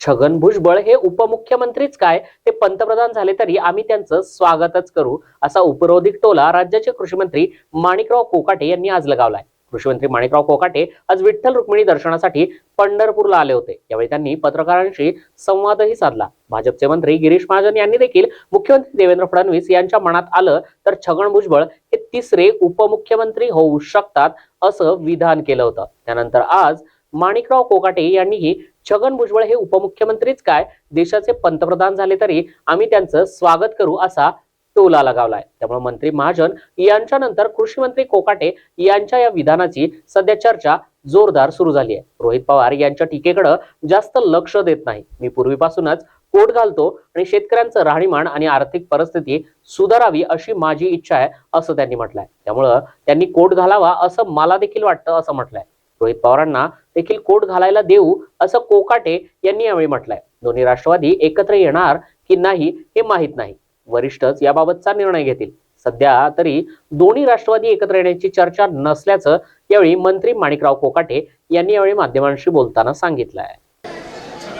छगन भुजबळ हे उपमुख्यमंत्रीच काय? ते पंतप्रधान झाले तरी आम्ही त्यांचं स्वागतच करू असा उपरोधिक टोला राज्याचे कृषी मंत्री माणिकराव कोकाटे यांनी आज लगावलाय. कृषी मंत्री माणिकराव कोकाटे आज विठ्ठल रुक्मिणी दर्शनासाठी पंढरपूरला आले होते. यावेळी त्यांनी पत्रकारांशी संवादही साधला. भाजपचे मंत्री गिरीश महाजन यांनी देखील मुख्यमंत्री देवेंद्र फडणवीस यांच्या मनात आलं तर छगन भुजबळ हे तिसरे उपमुख्यमंत्री होऊ शकतात असं विधान केलं होतं. त्यानंतर आज माणिकराव कोकाटे यांनीही छगन भुजबळ हे उपमुख्यमंत्रीच काय? देशाचे पंतप्रधान झाले तरी आम्ही त्यांचं स्वागत करू असा टोला लगावलाय. त्यामुळे मंत्री महाजन यांच्यानंतर कृषी मंत्री कोकाटे यांच्या या विधानाची सध्या चर्चा जोरदार सुरू झाली आहे. रोहित पवार यांच्या टीकेकडे जास्त लक्ष देत नाही. मी पूर्वीपासूनच कोट घालतो आणि शेतकऱ्यांचं राहणीमान आणि आर्थिक परिस्थिती सुधारावी अशी माझी इच्छा आहे असं त्यांनी म्हटलंय. त्यामुळं त्यांनी कोट घालावा असं मला देखील वाटतं असं म्हटलंय. रोहित पवारांना देखील कोट घालायला देऊ असं कोकाटे यांनी यावेळी म्हटलंय. दोन्ही राष्ट्रवादी एकत्र येणार की नाही हे माहीत नाही. वरिष्ठच याबाबतचा निर्णय घेतील. सध्या तरी दोन्ही राष्ट्रवादी एकत्र येण्याची चर्चा नसल्याचं यावेळी मंत्री माणिकराव कोकाटे यांनी यावेळी माध्यमांशी बोलताना सांगितलं आहे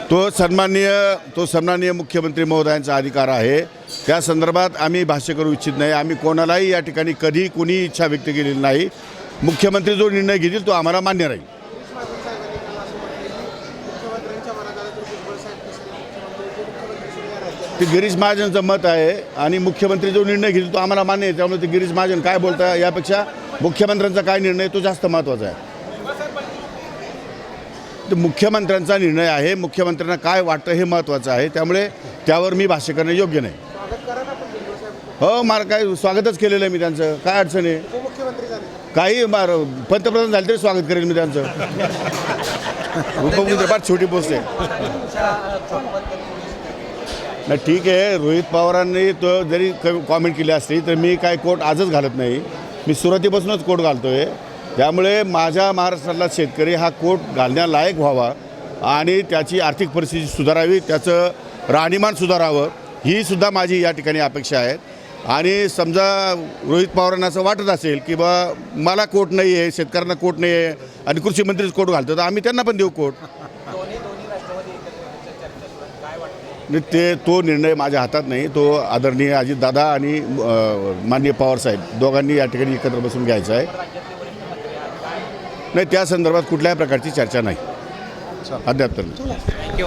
तो सन्माननीय तो सन्माननीय मुख्यमंत्री महोदयांचा अधिकार आहे. त्या संदर्भात आम्ही भाष्य करू इच्छित नाही. आम्ही कोणालाही या ठिकाणी कधी कुणी इच्छा व्यक्त केलेली नाही. मुख्यमंत्री जो निर्णय घेतील तो आम्हाला मान्य राहील. ते गिरीश महाजनचं मत आहे आणि मुख्यमंत्री जो निर्णय घेतील तो आम्हाला मान्य आहे. त्यामुळे ते गिरीश महाजन काय बोलता यापेक्षा मुख्यमंत्र्यांचा काय निर्णय तो जास्त महत्त्वाचा आहे. ते मुख्यमंत्र्यांचा निर्णय आहे मुख्यमंत्र्यांना काय वाटतं हे महत्त्वाचं आहे. त्यामुळे त्यावर मी भाष्य करणं योग्य नाही. हो मला काय स्वागतच केलेलं आहे मी त्यांचं. काय अडचण आहे? काही मार पंतप्रधान झाले तरी स्वागत करेल मी त्यांचं. उपमुख्यमंत्री फार छोटी पोस्ट आहे. नाही ठीक आहे रोहित पवारांनी तो जरी कॉमेंट केली असली तर मी काय कोट आजच घालत नाही. मी सुरुवातीपासूनच कोट घालतो आहे त्यामुळे माझ्या महाराष्ट्रातला शेतकरी हा कोट घालण्यालायक व्हावा आणि त्याची आर्थिक परिस्थिती सुधारावी त्याचं राहणीमान सुधारावं ही सुद्धा माझी या ठिकाणी अपेक्षा आहे. आणि समजा रोहित पवारांना असं वाटत असेल की बा मला कोट नाही आहे शेतकऱ्यांना कोट नाही आहे आणि कृषी मंत्रीच कोट घालतो तर आम्ही त्यांना पण देऊ कोट. ते तो निर्णय माझ्या हातात नाही. तो आदरणीय अजितदादा आणि माननीय पवारसाहेब दोघांनी या ठिकाणी एकत्र बसून घ्यायचा आहे. नाही त्या संदर्भात कुठल्याही प्रकारची चर्चा नाही. अद्याप तर.